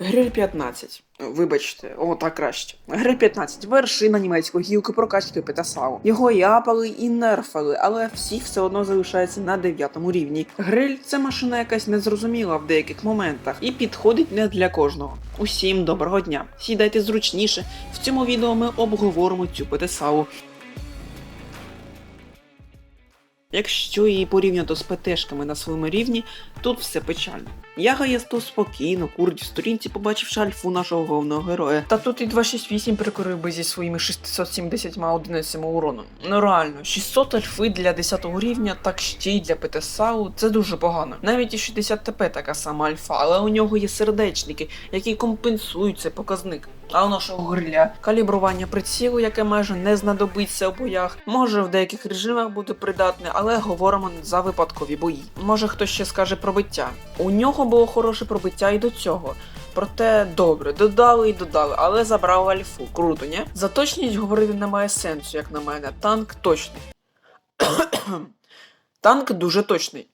Гриль 15. Вибачте, о, так краще. Гриль 15 вершина німецької гілки прокачки Петасау. Його і апали, і нерфали, але всі все одно залишаються на 9 рівні. Гриль це машина якась незрозуміла в деяких моментах і підходить не для кожного. Усім доброго дня. Сідайте зручніше. В цьому відео ми обговоримо цю Петасау. Якщо її порівняти з ПТшками на своєму рівні, тут все печально. Я гаєсту спокійно, курдь в сторінці, побачивши альфу нашого головного героя. Та тут і 268 прикорив би зі своїми 670 одиницями урону. Ну реально, 600 альфи для 10 рівня, так ще й для ПТСАУ, це дуже погано. Навіть і 60 ТП така сама альфа, але у нього є сердечники, які компенсують цей показник. А у нашого гриля калібрування прицілу, яке майже не знадобиться у боях, може в деяких режимах бути придатне, але говоримо за випадкові бої. Може хтось ще скаже пробиття. У нього було хороше пробиття і до цього. Проте добре, додали і додали, але забрали альфу. Круто, ні? За точність говорити немає сенсу, як на мене. Танк точний. танк дуже точний.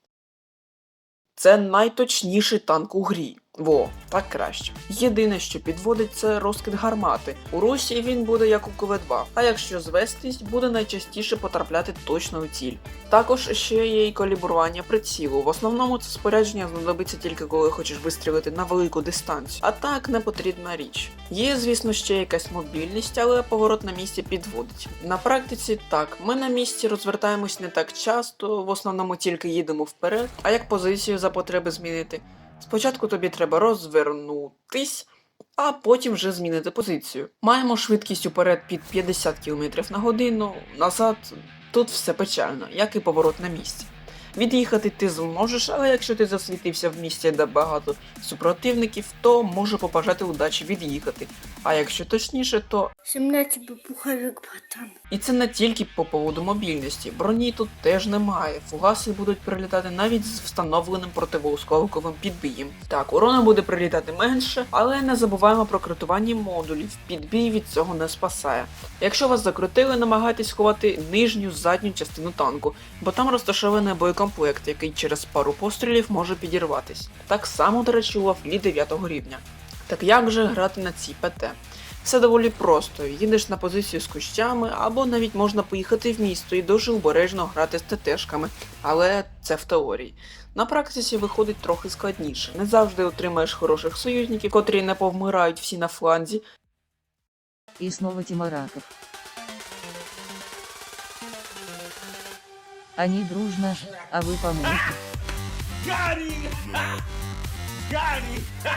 Це найточніший танк у грі. Во, так краще. Єдине, що підводить, це розкид гармати. У Русі він буде як у КВ-2, а якщо звестись, буде найчастіше потрапляти точно у ціль. Також ще є і калібрування прицілу. В основному це спорядження знадобиться тільки коли хочеш вистрілити на велику дистанцію. А так не потрібна річ. Є, звісно, ще якась мобільність, але поворот на місці підводить. На практиці так, ми на місці розвертаємось не так часто, в основному тільки їдемо вперед, а як позицію за потреби змінити. Спочатку тобі треба розвернутись, а потім вже змінити позицію. Маємо швидкість уперед під 50 км на годину, назад тут все печально, як і поворот на місці. Від'їхати ти зможеш, але якщо ти засвітився в місці, де багато супротивників, то може побажати удачі від'їхати. А якщо точніше, то Земля тебе пуховик, братан. і це не тільки по поводу мобільності. Броні тут теж немає. Фугаси будуть прилітати навіть з встановленим противоосколковим підбієм. Так, урона буде прилітати менше, але не забуваємо про критування модулів. Підбій від цього не спасає. Якщо вас закрутили, намагайтесь ховати нижню задню частину танку, бо там розташований боєкомплект, який через пару пострілів може підірватись. Так само, до речі, у вафлі 9 рівня. Так як же грати на цій ПТ? Все доволі просто. Їдеш на позицію з кущами, або навіть можна поїхати в місто і дуже обережно грати з ТТшками, але це в теорії. На практиці виходить трохи складніше. Не завжди отримаєш хороших союзників, котрі не повмирають всі на фланзі, снова Тимараков. Они дружно, а вы поможете.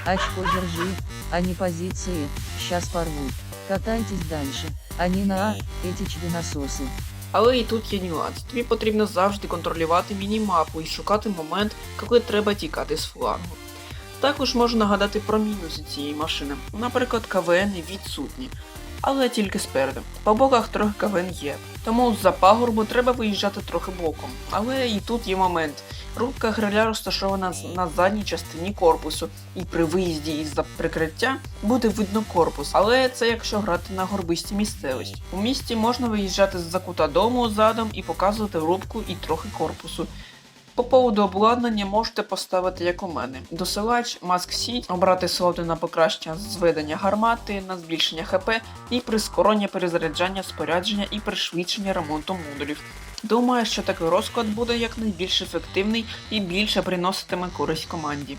Очко держи, они позиции, сейчас порвут. Катайтесь дальше, они на А, эти членососы. Але і тут є нюанс. Тобі потрібно завжди контролювати мінімапу і шукати момент, коли треба тікати з флангу. Також можу нагадати про мінуси цієї машини. Наприклад, КВН відсутні, але тільки спереду. По боках трохи КВН є, тому з-за пагорбу треба виїжджати трохи боком. Але і тут є момент. Рубка гриля розташована на задній частині корпусу, і при виїзді із-за прикриття буде видно корпус. Але це якщо грати на горбистій місцевості. У місті можна виїжджати з-за кута дому задом і показувати рубку і трохи корпусу. По поводу обладнання можете поставити як у мене. Досилач, маск сіть, обрати слоти на покращення зведення гармати, на збільшення ХП і прискорення перезаряджання спорядження і пришвидшення ремонту модулів. Думаю, що такий розклад буде якнайбільш ефективний і більше приноситиме користь команді.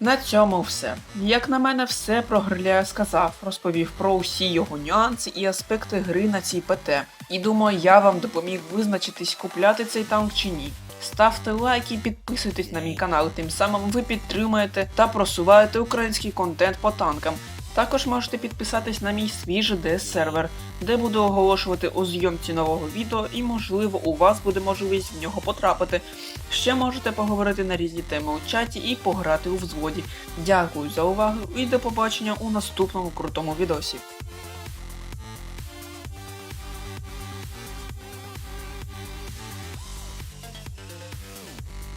На цьому все. Як на мене, все про гриля сказав, розповів про усі його нюанси і аспекти гри на цій ПТ. І думаю, я вам допоміг визначитись, купляти цей танк чи ні. Ставте лайк і підписуйтесь на мій канал, тим самим ви підтримуєте та просуваєте український контент по танкам. Також можете підписатись на мій свій ds сервер, де буду оголошувати у зйомці нового відео, і можливо у вас буде можливість в нього потрапити. Ще можете поговорити на різні теми у чаті і пограти у взводі. Дякую за увагу і до побачення у наступному крутому відосі.